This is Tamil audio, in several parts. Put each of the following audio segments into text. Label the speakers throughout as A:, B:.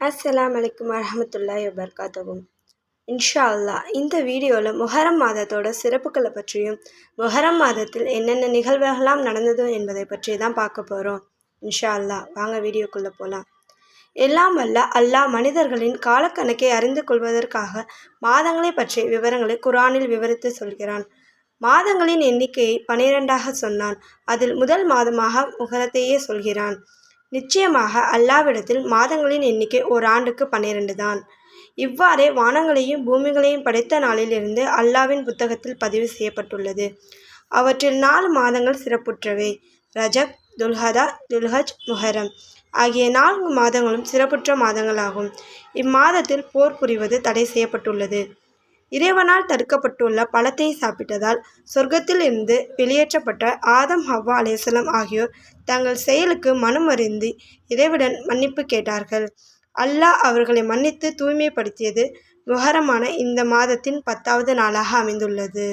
A: அஸ்லாம் வலைக்கம் வரஹமத்துல்லாஹி வபர்காத்தவும் இன்ஷா அல்லாஹ் இந்த வீடியோவில் முஹரம் மாதத்தோட சிறப்புகளை பற்றியும் முஹரம் மாதத்தில் என்னென்ன நிகழ்வுகள்லாம் நடந்தது என்பதை பற்றி தான் பார்க்க போகிறோம் இன்ஷா அல்லாஹ் வாங்க வீடியோக்குள்ளே போகலாம் எல்லாம் வல்ல அல்லாஹ் மனிதர்களின் காலக்கணக்கை அறிந்து கொள்வதற்காக மாதங்களை பற்றிய விவரங்களை குரானில் விவரித்து சொல்கிறான். மாதங்களின் எண்ணிக்கையை பனிரெண்டாக சொன்னான். அதில் முதல் மாதமாக முகரத்தையே சொல்கிறான். நிச்சயமாக அல்லாவிடத்தில் மாதங்களின் எண்ணிக்கை ஓர் ஆண்டுக்கு பன்னிரண்டு தான். இவ்வாறே வானங்களையும் பூமிகளையும் படைத்த நாளிலிருந்து அல்லாவின் புத்தகத்தில் பதிவு செய்யப்பட்டுள்ளது. அவற்றில் நாலு மாதங்கள் சிறப்புற்றவை. ரஜப் துல்ஹதா துல்ஹஜ் முஹரம் ஆகிய நான்கு மாதங்களும் சிறப்புற்ற மாதங்களாகும். இம்மாதத்தில் போர் புரிவது தடை செய்யப்பட்டுள்ளது. இறைவனால் தடுக்கப்பட்டுள்ள பழத்தை சாப்பிட்டதால் சொர்க்கத்தில் இருந்து வெளியேற்றப்பட்ட ஆதம் ஹவ்வா அலேசலம் ஆகியோர் தங்கள் செயலுக்கு மனமறிந்து இறைவிடன் மன்னிப்பு கேட்டார்கள். அல்லாஹ் அவர்களை மன்னித்து தூய்மைப்படுத்தியது முகரமான இந்த மாதத்தின் பத்தாவது நாளாக அமைந்துள்ளது.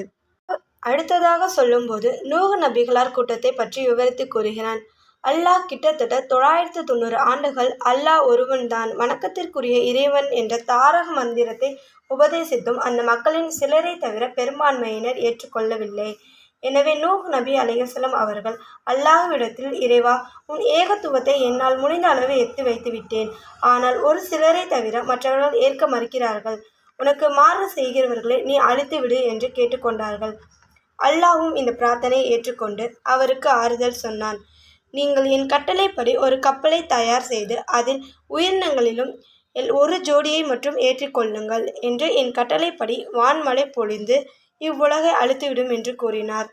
A: அடுத்ததாக சொல்லும்போது நூக நபிகளார் கூட்டத்தை பற்றி விவரித்து கூறுகிறான். அல்லாஹ் கிட்டத்தட்ட தொள்ளாயிரத்து தொண்ணூறு ஆண்டுகள் அல்லாஹ் ஒருவன்தான். வணக்கத்திற்குரிய இறைவன் என்ற தாரக மந்திரத்தை உபதேசித்தும் அந்த மக்களின் சிலரை தவிர பெரும்பான்மையினர் ஏற்றுக்கொள்ளவில்லை. எனவே நூஹ் நபி அலையசலம் அவர்கள் அல்லாஹ்விடத்தில் இறைவா உன் ஏகத்துவத்தை என்னால் முடிந்த அளவு எத்து வைத்து விட்டேன். ஆனால் ஒரு சிலரை தவிர மற்றவர்கள் ஏற்க மறுக்கிறார்கள். உனக்கு மாறு செய்கிறவர்களை நீ அழித்து விடு என்று கேட்டுக்கொண்டார்கள் அல்லாஹும் இந்த பிரார்த்தனையை ஏற்றுக்கொண்டு அவருக்கு ஆறுதல் சொன்னான். நீங்கள் என் கட்டளைப்படி ஒரு கப்பலை தயார் செய்து அதில் உயிரினங்களிலும் ஒரு ஜோடியை மட்டும் ஏற்றிக்கொள்ளுங்கள் என்று என் கட்டளைப்படி வான்மலை பொழிந்து இவ்வுலகை அழுத்திவிடும் என்று கூறினார்.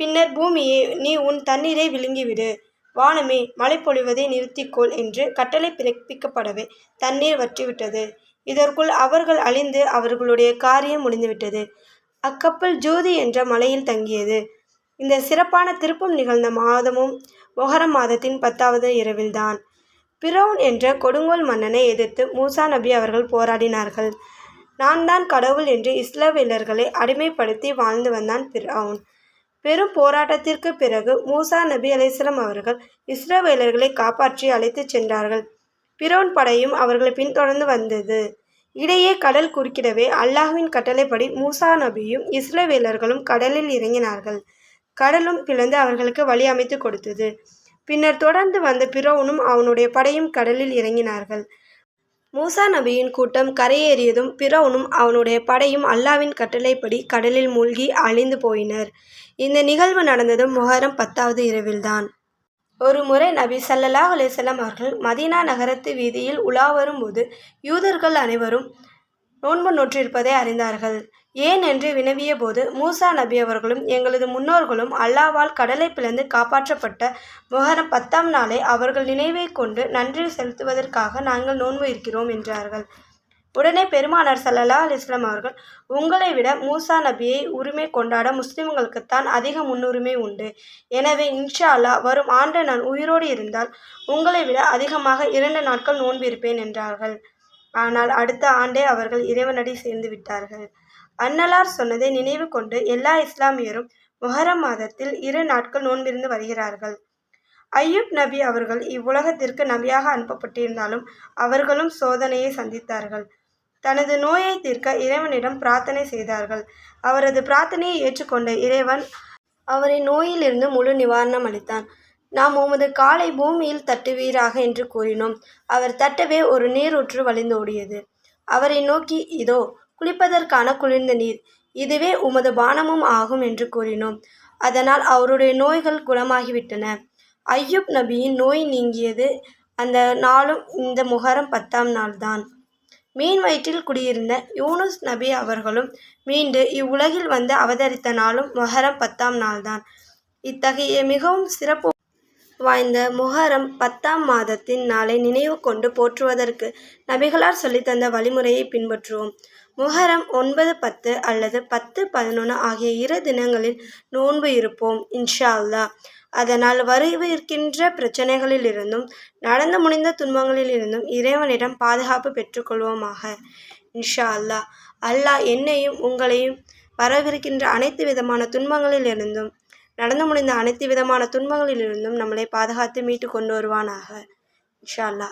A: பின்னர் பூமியே நீ உன் தண்ணீரை விழுங்கிவிடு. வானமே மழை பொழிவதை நிறுத்திக்கொள் என்று கட்டளை பிறப்பிக்கப்படவே தண்ணீர் வற்றிவிட்டது. இதற்குள் அவர்கள் அழிந்து அவர்களுடைய காரியம் முடிந்துவிட்டது. அக்கப்பல் ஜோதி என்ற மலையில் தங்கியது. இந்த சிறப்பான திருப்பம் நிகழ்ந்த மாதமும் மொஹரம் மாதத்தின் பத்தாவது இரவில்தான். பிரவுன் என்ற கொடுங்கோல் மன்னனை எதிர்த்து மூசா நபி அவர்கள் போராடினார்கள். நான் தான் கடவுள் என்று இஸ்லாமியர்களை அடிமைப்படுத்தி வாழ்ந்து வந்தான் பிரவுன். பெரும் போராட்டத்திற்கு பிறகு மூசா நபி அலிஸ்லாம் அவர்கள் இஸ்ரவேலர்களை காப்பாற்றி அழைத்துச் சென்றார்கள். பிரவுன் படையும் அவர்களை பின்தொடர்ந்து வந்தது. இடையே கடல் குறுக்கிடவே அல்லாஹுவின் கட்டளைப்படி மூசா நபியும் இஸ்ரவேலர்களும் கடலில் இறங்கினார்கள். கடலும் பிளந்து அவர்களுக்கு வழி அமைத்து கொடுத்தது. பின்னர் தொடர்ந்து வந்த பிறவுனும் அவனுடைய படையும் கடலில் இறங்கினார்கள். மூசா நபியின் கூட்டம் கரையேறியதும் பிறவுனும் அவனுடைய படையும் அல்லாவின் கட்டளைப்படி கடலில் மூழ்கி அழிந்து போயினர். இந்த நிகழ்வு நடந்ததும் முகரம் பத்தாவது இரவில்தான். ஒரு முறை நபி சல்லல்லாஹ் அலிசல்லாம் அவர்கள் மதீனா நகரத்து வீதியில் உலா வரும்போது யூதர்கள் அனைவரும் நோன்பு நோற்றிருப்பதை அறிந்தார்கள். ஏன் என்று வினவிய போது மூசா நபி அவர்களும் எங்களது முன்னோர்களும் அல்லாவால் கடலை பிளந்து காப்பாற்றப்பட்ட முகரம் பத்தாம் நாளை அவர்கள் நினைவை கொண்டு நன்றி செலுத்துவதற்காக நாங்கள் நோன்பு இருக்கிறோம் என்றார்கள். உடனே பெருமானார் சல்லல்லா அலிஸ்லாம் அவர்கள் உங்களை விட மூசா நபியை உரிமை கொண்டாட முஸ்லிம்களுக்குத்தான் அதிக முன்னுரிமை உண்டு. எனவே இன்ஷா அல்லா வரும் ஆண்டு நான் உயிரோடு இருந்தால் உங்களை விட அதிகமாக இரண்டு நாட்கள் நோன்பிருப்பேன் என்றார்கள். ஆனால் அடுத்த ஆண்டே அவர்கள் இறைவனடி சேர்ந்து விட்டார்கள். அன்னலார் சொன்னதை நினைவு கொண்டு எல்லா இஸ்லாமியரும் முஹரம் மாதத்தில் இரு நாட்கள் நோன்பிருந்து வருகிறார்கள். ஐயூப் நபி அவர்கள் இவ்வுலகத்திற்கு நபியாக அனுப்பப்பட்டிருந்தாலும் அவர்களும் சோதனையை சந்தித்தார்கள். தனது நோயை தீர்க்க இறைவனிடம் பிரார்த்தனை செய்தார்கள். அவரது பிரார்த்தனையை ஏற்றுக்கொண்ட இறைவன் அவரின் நோயிலிருந்து முழு நிவாரணம் அளித்தான். நாம் உமது காலை பூமியில் தட்டுவீராக என்று கூறினோம். அவர் தட்டவே ஒரு நீரூற்று வழிந்தோடியது. அவரை நோக்கி இதோ குளிப்பதற்கான குளிர்ந்த நீர். இதுவே உமது பானமும் ஆகும் என்று கூறினோம். அதனால் அவருடைய நோய்கள் குணமாகிவிட்டன. ஐயூப் நபியின் நோய் நீங்கியது அந்த நாளும் இந்த முகரம் பத்தாம் நாள்தான். மீன் வயிற்றில் குடியிருந்த யூனுஸ் நபி அவர்களும் மீண்டு இவ்வுலகில் வந்து அவதரித்த நாளும் மொஹரம் பத்தாம் நாள்தான். இத்தகைய மிகவும் சிறப்பு வாய்ந்த முஹரம் பத்தாம் மாதத்தின் நாளை நினைவு கொண்டு போற்றுவதற்கு நபிகளார் சொல்லித்தந்த வழிமுறையை பின்பற்றுவோம். முஹரம் ஒன்பது பத்து அல்லது பத்து பதினொன்று ஆகிய இரு தினங்களில் நோன்பு இருப்போம் இன்ஷா அல்லா அதனால் வரவிருக்கின்ற பிரச்சனைகளிலிருந்தும் நடந்து முடிந்த துன்பங்களிலிருந்தும் இறைவனிடம் பாதுகாப்பு பெற்றுக்கொள்வோமாக இன்ஷா அல்லா அல்லாஹ் என்னையும் உங்களையும் வரவிருக்கின்ற அனைத்து விதமான துன்பங்களிலிருந்தும் நடந்து முடிந்த அனைத்து விதமான துன்பங்களிலிருந்தும் நம்மளை பாதுகாத்து மீட்டு கொண்டு வருவானாக இன்ஷா அல்லா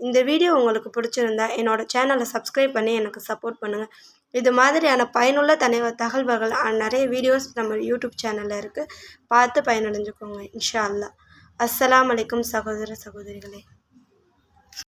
A: இந்த வீடியோ உங்களுக்கு பிடிச்சிருந்தா என்னோட சேனலை சப்ஸ்கிரைப் பண்ணி எனக்கு சப்போர்ட் பண்ணுங்கள் இது மாதிரியான பயனுள்ள தனி தகவல்கள் நிறைய வீடியோஸ் நம்ம யூடியூப் சேனலில் இருக்குது பார்த்து பயனடைஞ்சுக்கோங்க இன்ஷா அல்லா அஸ்லாம் அலைக்கும் சகோதர சகோதரிகளே.